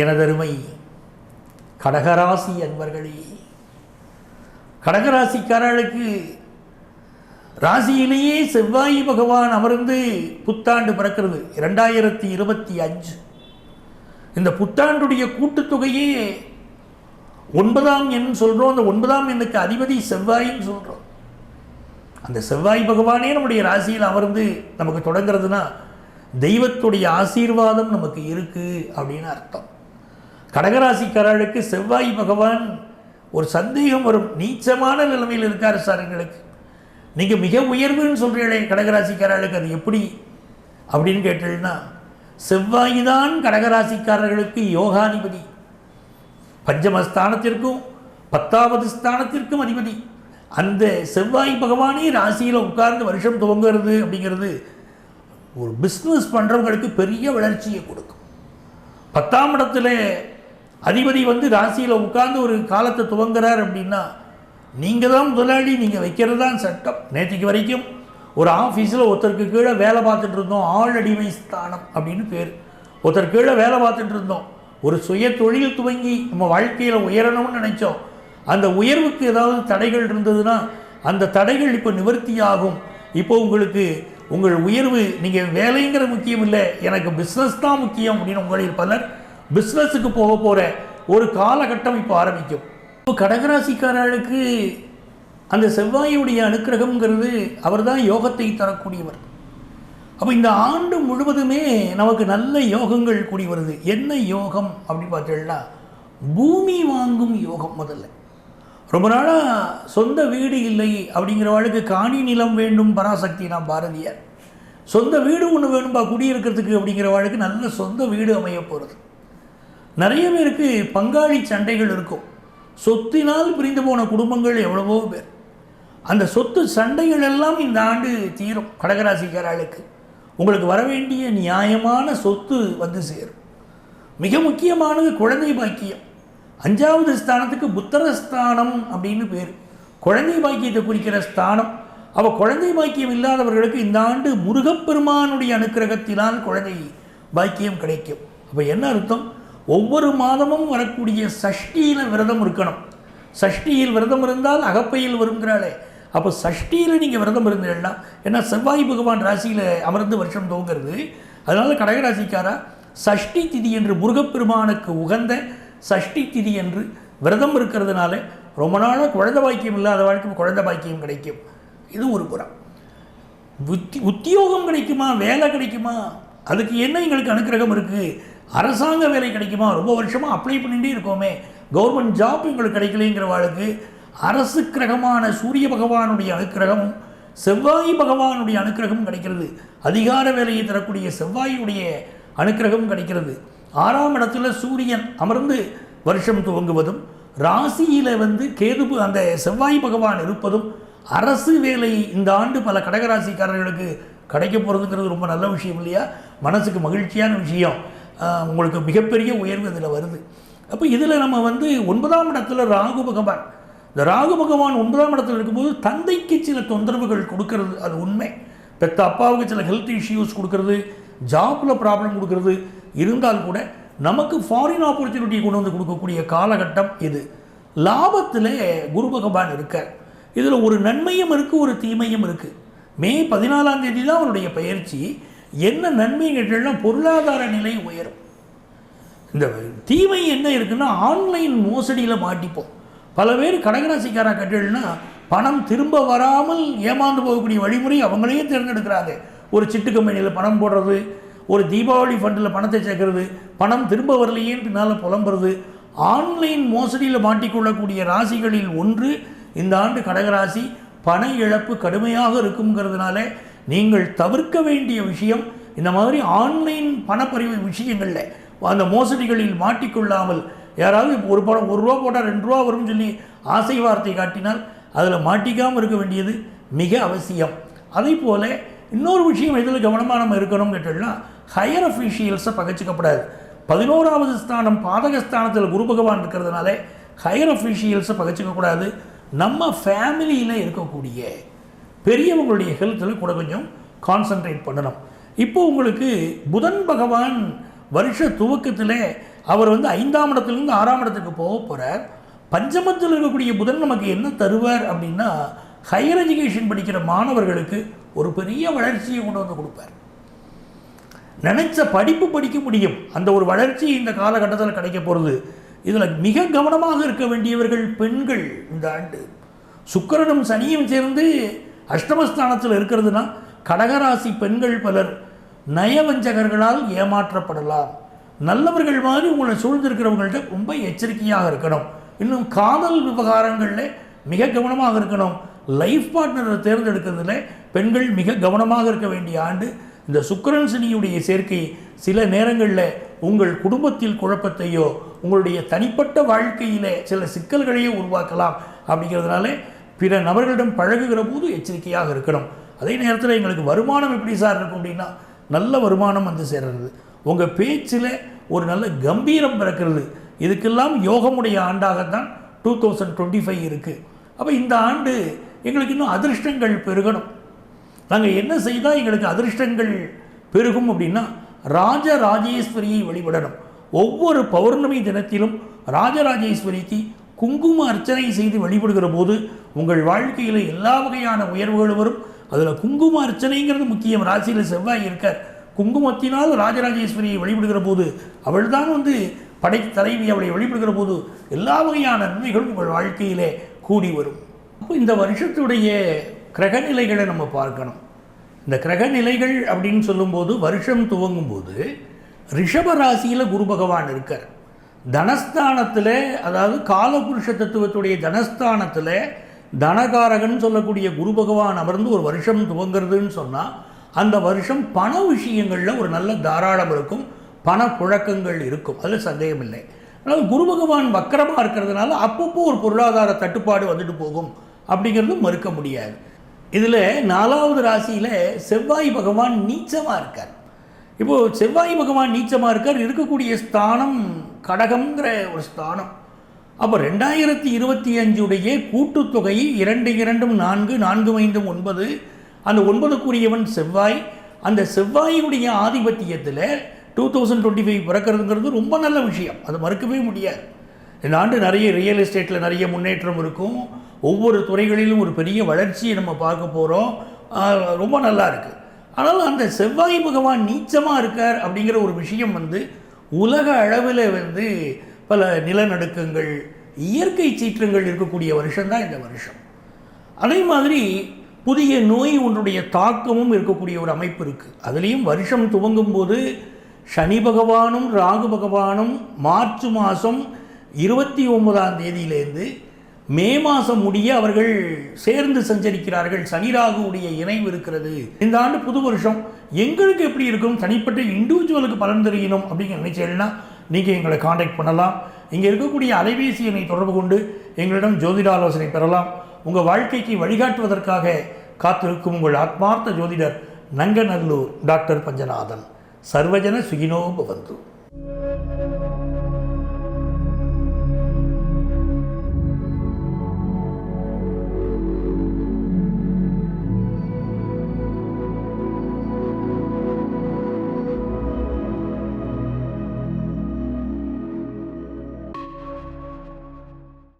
எனதருமை கடகராசி அன்பர்களே கடகராசிக்காரர்களுக்கு ராசியிலேயே செவ்வாய் பகவான் அமர்ந்து புத்தாண்டு பிறக்கிறது. இரண்டாயிரத்தி இருபத்தி அஞ்சு. இந்த புத்தாண்டுடைய கூட்டுத்தொகையே ஒன்பதாம் எண் சொல்கிறோம் அந்த ஒன்பதாம் எண்ணுக்கு அதிபதி செவ்வாயின்னு சொல்கிறோம் அந்த செவ்வாய் பகவானே நம்முடைய ராசியில் அமர்ந்து நமக்கு தொடங்கிறதுனா தெய்வத்துடைய ஆசீர்வாதம் நமக்கு இருக்குது அப்படின்னு அர்த்தம். கடகராசிக்காரர்களுக்கு செவ்வாய் பகவான் ஒரு சந்தேகம் வரும் நீச்சமான நிலைமையில் இருக்கார் சார் எங்களுக்கு. நீங்கள் மிக உயர்வுன்னு சொல்கிறீங்களே கடகராசிக்காரர்களுக்கு அது எப்படி அப்படின்னு கேட்டீங்கன்னா செவ்வாய் தான் கடகராசிக்காரர்களுக்கு யோகாதிபதி. பஞ்சமஸ்தானத்திற்கும் பத்தாவது ஸ்தானத்திற்கும் அதிபதி. அந்த செவ்வாய் பகவானே ராசியில் உட்கார்ந்து வருஷம் துவங்குறது அப்படிங்கிறது ஒரு பிஸ்னஸ் பண்ணுறவங்களுக்கு பெரிய வளர்ச்சியை கொடுக்கும். பத்தாம் இடத்துல அதிபதி வந்து ராசியில் உட்கார்ந்து ஒரு காலத்தை துவங்குறார் அப்படின்னா நீங்கள் தான் முதலாளி நீங்கள் வைக்கிறது தான் சட்டம். நேற்றுக்கு வரைக்கும் ஒரு ஆஃபீஸில் ஒருத்தருக்கு கீழே வேலை பார்த்துட்டு இருந்தோம் ஆள் அடிமை ஸ்தானம் அப்படின்னு பேர். ஒருத்தர் கீழே வேலை பார்த்துட்டு இருந்தோம் ஒரு சுய தொழில் துவங்கி நம்ம வாழ்க்கையில் உயரணும்னு நினச்சோம். அந்த உயர்வுக்கு ஏதாவது தடைகள் இருந்ததுன்னா அந்த தடைகள் இப்போ நிவர்த்தியாகும். இப்போ உங்களுக்கு உங்கள் உயர்வு நீங்கள் வேலைங்கிற முக்கியம் இல்லை எனக்கு பிஸ்னஸ் தான் முக்கியம் அப்படின்னு உங்களில் பலர் பிஸ்னஸுக்கு போக போகிற ஒரு காலகட்டம் இப்போ ஆரம்பிக்கும். இப்போ கடகராசிக்காரர்களுக்கு அந்த செவ்வாயுடைய அனுக்கிரகம்ங்கிறது அவர் தான் யோகத்தை தரக்கூடியவர். அப்போ இந்த ஆண்டு முழுவதுமே நமக்கு நல்ல யோகங்கள் கூடி வருது. என்ன யோகம் அப்படின்னு பார்த்தீங்கன்னா பூமி வாங்கும் யோகம் முதல்ல. ரொம்ப நாளாக சொந்த வீடு இல்லை அப்படிங்கிறவளுக்கு காணி நிலம் வேண்டும் பராசக்தி நான் பாரதியார். சொந்த வீடு ஒன்று வேணும்பா குடியிருக்கிறதுக்கு அப்படிங்கிறவளுக்கு நல்ல சொந்த வீடு அமைய போகிறது நிறைய பேருக்கு பங்காளி சண்டைகள் இருக்கும். சொத்தினால் பிரிந்து போன குடும்பங்கள் எவ்வளவோ பேர். அந்த சொத்து சண்டைகள் எல்லாம் இந்த ஆண்டு தீரும் கடகராசிக்காரர்களுக்கு. உங்களுக்கு வர வேண்டிய நியாயமான சொத்து வந்து சேரும். மிக முக்கியமானது குழந்தை பாக்கியம். அஞ்சாவது ஸ்தானத்துக்கு புத்தரஸ்தானம் அப்படின்னு பேர். குழந்தை பாக்கியத்தை குறிக்கிற ஸ்தானம். அவள் குழந்தை பாக்கியம் இல்லாதவர்களுக்கு இந்த ஆண்டு முருகப்பெருமானுடைய அனுக்கிரகத்தினால் குழந்தை பாக்கியம் கிடைக்கும். அப்போ என்ன அர்த்தம்? ஒவ்வொரு மாதமும் வரக்கூடிய சஷ்டியில் விரதம் இருக்கணும். சஷ்டியில் விரதம் இருந்தால் அகப்பையில் வருங்கிறாளே. அப்போ சஷ்டியில் நீங்கள் விரதம் இருந்தீங்கன்னா ஏன்னா செவ்வாய் பகவான் ராசியில் அமர்ந்து வருஷம் துவங்கிறது. அதனால் கடகராசிக்காரா சஷ்டி திதி என்று முருகப்பெருமானுக்கு உகந்த சஷ்டி திதி என்று விரதம் இருக்கிறதுனால ரொம்ப நாளாக குழந்தை பாக்கியம் இல்லாத வாழ்க்கை குழந்தை பாக்கியம் கிடைக்கும். இது ஒரு புறம். உத்தி உத்தியோகம் கிடைக்குமா? வேலை கிடைக்குமா? அதுக்கு என்ன எங்களுக்கு அனுக்கிரகம் இருக்குது அரசாங்க வேலை கிடைக்குமா? ரொம்ப வருஷமாக அப்ளை பண்ணிகிட்டே இருக்கோமே. கவர்மெண்ட் ஜாப் எங்களுக்கு கிடைக்கலைங்கிறவாளுக்கு அரசு கிரகமான சூரிய பகவானுடைய அனுக்கிரகமும் செவ்வாய் பகவானுடைய அனுக்கிரகம் கிடைக்கிறது. அதிகார வேலையை தரக்கூடிய செவ்வாயுடைய அனுக்கிரகம் கிடைக்கிறது. ஆறாம் இடத்துல சூரியன் அமர்ந்து வருஷம் துவங்குவதும் ராசியில் வந்து கேது அந்த செவ்வாய் பகவான் இருப்பதும் அரசு வேலை இந்த ஆண்டு பல கடகராசிக்காரர்களுக்கு கிடைக்க போகிறதுங்கிறது ரொம்ப நல்ல விஷயம் இல்லையா? மனசுக்கு மகிழ்ச்சியான விஷயம். உங்களுக்கு மிகப்பெரிய உயர்வு இதில் வருது. அப்போ இதில் நம்ம வந்து ஒன்பதாம் இடத்துல ராகு பகவான். இந்த ராகு பகவான் ஒன்பதாம் இடத்துல இருக்கும்போது தந்தைக்கு சில தொந்தரவுகள் கொடுக்கறது அது உண்மை. பெத்த அப்பாவுக்கு சில ஹெல்த் இஷ்யூஸ் கொடுக்கறது ஜாப்பில் ப்ராப்ளம் கொடுக்கறது இருந்தால் கூட நமக்கு ஃபாரின் ஆப்பர்ச்சுனிட்டியை கொண்டு வந்து கொடுக்கக்கூடிய காலகட்டம் இது. லாபத்தில் குரு பகவான் இருக்கார். இதில் ஒரு நன்மையும் இருக்குது ஒரு தீமையும் இருக்குது மே பதினாலாம் தேதி தான் அவருடைய பயிற்சி. என்ன நன்மை கேட்டீங்கன்னா பொருளாதார நிலை உயரும். இந்த தீமை என்ன இருக்குன்னா ஆன்லைன் மோசடியில் மாட்டிப்போம். பல பேர் கடகராசிக்காரா கட்டல்னா பணம் திரும்ப வராமல் ஏமாந்து போகக்கூடிய வழிமுறை அவங்களையே தேர்ந்தெடுக்கிறாங்க. ஒரு சிட்டு கம்பெனியில் பணம் போடுறது ஒரு தீபாவளி ஃபண்டில் பணத்தை சேர்க்கறது பணம் திரும்ப வரலையேன்னு பின்னால் புலம்புறது. ஆன்லைன் மோசடியில் மாட்டிக்கொள்ளக்கூடிய ராசிகளில் ஒன்று இந்த ஆண்டு கடகராசி பண இழப்பு கடுமையாக இருக்குங்கிறதுனால நீங்கள் தவிர்க்க வேண்டிய விஷயம் இந்த மாதிரி ஆன்லைன் பணப்பரிவு விஷயங்களில். அந்த மோசடிகளில் மாட்டிக்கொள்ளாமல் யாராவது இப்போ ஒரு படம் ஒரு ரூபா போட்டால் ரெண்டு ரூபா வரும்னு சொல்லி ஆசை வார்த்தை காட்டினால் அதில் மாட்டிக்காமல் இருக்க வேண்டியது மிக அவசியம். அதே போல் இன்னொரு விஷயம் எதில் கவனமாக நம்ம இருக்கணும்னு கேட்டோம்னா ஹையர் அஃபீஷியல்ஸை பகச்சிக்கப்படாது. பதினோராவது ஸ்தானம் பாதகஸ்தானத்தில் குரு பகவான் இருக்கிறதுனால ஹையர் அஃபீஷியல்ஸை பகச்சிக்கக்கூடாது. நம்ம ஃபேமிலியில் இருக்கக்கூடிய பெரியவங்களுடைய ஹெல்த்தில் கூட கொஞ்சம் கான்சன்ட்ரேட் பண்ணணும். இப்போ உங்களுக்கு புதன் பகவான் வருஷ துவக்கத்தில் அவர் வந்து ஐந்தாம் இடத்துலேருந்து ஆறாம் இடத்துக்கு போக போகிறார் பஞ்சமத்தில் இருக்கக்கூடிய புதன் நமக்கு என்ன தருவார் அப்படின்னா ஹையர் எஜுகேஷன் படிக்கிற மாணவர்களுக்கு ஒரு பெரிய வளர்ச்சியை கொண்டு வந்து கொடுப்பார். நினைச்ச படிப்பு படிக்க முடியும். அந்த ஒரு வளர்ச்சி இந்த காலகட்டத்தில் கிடைக்க போகிறது இதில் மிக கவனமாக இருக்க வேண்டியவர்கள் பெண்கள் இந்த ஆண்டு. சுக்கரனும் சனியும் சேர்ந்து அஷ்டமஸ்தானத்தில் இருக்கிறதுனா கடகராசி பெண்கள் பலர் நயவஞ்சகர்களால் ஏமாற்றப்படலாம். நல்லவர்கள் மாதிரி உங்களை சூழ்ந்திருக்கிறவங்கள்ட்ட ரொம்ப எச்சரிக்கையாக இருக்கணும். இன்னும் காதல் விவகாரங்களில் மிக கவனமாக இருக்கணும். லைஃப் பார்ட்னரை தேர்ந்தெடுக்கிறதுல பெண்கள் மிக கவனமாக இருக்க வேண்டிய ஆண்டு. இந்த சுக்கரன் சனியுடைய சேர்க்கை சில நேரங்களில் உங்கள் குடும்பத்தில் குழப்பத்தையோ உங்களுடைய தனிப்பட்ட வாழ்க்கையிலே சில சிக்கல்களையோ உருவாக்கலாம். அப்படிங்கிறதுனால பிற நபர்களிடம் பழகுகிற போது எச்சரிக்கையாக இருக்கணும். அதே நேரத்தில் எங்களுக்கு வருமானம் எப்படி சார் இருக்கும் அப்படின்னா நல்ல வருமானம் வந்து சேர்றது. உங்கள் பேச்சில் ஒரு நல்ல கம்பீரம் பிறக்கிறது. இதுக்கெல்லாம் யோகமுடைய ஆண்டாகத்தான் டூ தௌசண்ட் டுவெண்ட்டி ஃபைவ் இருக்குது அப்போ இந்த ஆண்டு எங்களுக்கு இன்னும் அதிர்ஷ்டங்கள் பெருகணும். நாங்கள் என்ன செய்தால் எங்களுக்கு அதிர்ஷ்டங்கள் பெருகும் அப்படின்னா ராஜ ராஜேஸ்வரியை வழிபடணும். ஒவ்வொரு பௌர்ணமி தினத்திலும் ராஜராஜேஸ்வரிக்கு குங்கும அர்ச்சனை செய்து வழிபடுகிற போது உங்கள் வாழ்க்கையில் எல்லா வகையான உயர்வுகளும் வரும். அதில் குங்கும அர்ச்சனைங்கிறது முக்கியம். ராசியில் செவ்வாய் இருக்கார். குங்குமத்தினால் ராஜராஜேஸ்வரியை வழிபடுகிற போது அவள்தான் வந்து படை தலைவி. அவளை வழிபடுகிற போது எல்லா வகையான நன்மைகளும் உங்கள் வாழ்க்கையிலே கூடி வரும். அப்போ இந்த வருஷத்துடைய கிரகநிலைகளை நம்ம பார்க்கணும். இந்த கிரகநிலைகள் அப்படின்னு சொல்லும்போது வருஷம் துவங்கும் போது ரிஷப ராசியில் குரு பகவான் இருக்கார். தனஸ்தானத்தில் அதாவது காலபுருஷ தத்துவத்துடைய தனஸ்தானத்தில் தனகாரகன் சொல்லக்கூடிய குரு பகவான் அமர்ந்து ஒரு வருஷம் துவங்குறதுன்னு சொன்னால் அந்த வருஷம் பண விஷயங்களில் ஒரு நல்ல தாராளம் இருக்கும் பண புழக்கங்கள் இருக்கும். அதில் சந்தேகம் இல்லை ஆனால் குரு பகவான் வக்கரமாக இருக்கிறதுனால அப்பப்போ ஒரு பொருளாதார தட்டுப்பாடு வந்துட்டு போகும். அப்படிங்கிறது மறுக்க முடியாது. இதில் நாலாவது ராசியில் செவ்வாய் பகவான் நீச்சமாக இருக்கார். இப்போது செவ்வாய் பகவான் நீச்சமாக இருக்கார் இருக்கக்கூடிய ஸ்தானம் கடகம்ங்கிற ஒரு ஸ்தானம். அப்போ ரெண்டாயிரத்தி இருபத்தி அஞ்சுடைய கூட்டுத்தொகை இரண்டு இரண்டும் நான்கு நான்கு ஐந்தும் ஒன்பது அந்த ஒன்பதுக்குரியவன் செவ்வாய். அந்த செவ்வாயுடைய ஆதிபத்தியத்தில் டூ தௌசண்ட் டுவெண்ட்டி ஃபைவ் பிறக்கிறதுங்கிறது ரொம்ப நல்ல விஷயம். அது மறுக்கவே முடியாது. இந்த ஆண்டு நிறைய ரியல் எஸ்டேட்டில் நிறைய முன்னேற்றம் இருக்கும். ஒவ்வொரு துறைகளிலும் ஒரு பெரிய வளர்ச்சியை நம்ம பார்க்க போகிறோம் ரொம்ப நல்லா இருக்குது ஆனால் அந்த செவ்வாய் பகவான் நீச்சமாக இருக்கார் அப்படிங்கிற ஒரு விஷயம் வந்து உலக அளவில் வந்து பல நிலநடுக்கங்கள் இயற்கை சீற்றங்கள் இருக்கக்கூடிய வருஷம்தான் இந்த வருஷம். அதே மாதிரி புதிய நோய் ஒன்றுடைய தாக்கமும் இருக்கக்கூடிய ஒரு அமைப்பு இருக்குது அதுலேயும் வருஷம் துவங்கும் போது சனி பகவானும் ராகு பகவானும் மார்ச் மாதம் இருபத்தி ஒன்பதாம் தேதியிலேருந்து மே மாதம் முடிய அவர்கள் சேர்ந்து சஞ்சரிக்கிறார்கள். சனிராகுடைய இணைவு இருக்கிறது. இந்த ஆண்டு புது வருஷம் எங்களுக்கு எப்படி இருக்கும்? தனிப்பட்ட இண்டிவிஜுவலுக்கு பலன் தெரியணும் அப்படின்னு நினைச்சேன்னா நீங்கள் எங்களை காண்டாக்ட் பண்ணலாம். இங்கே இருக்கக்கூடிய அலைபேசி எண்ணை தொடர்பு கொண்டு எங்களிடம் ஜோதிட ஆலோசனை பெறலாம். உங்கள் வாழ்க்கைக்கு வழிகாட்டுவதற்காக காத்திருக்கும் உங்கள் ஆத்மார்த்த ஜோதிடர் நங்கநல்லூர் டாக்டர் பஞ்சநாதன். சர்வஜன சுகினோ பவந்து.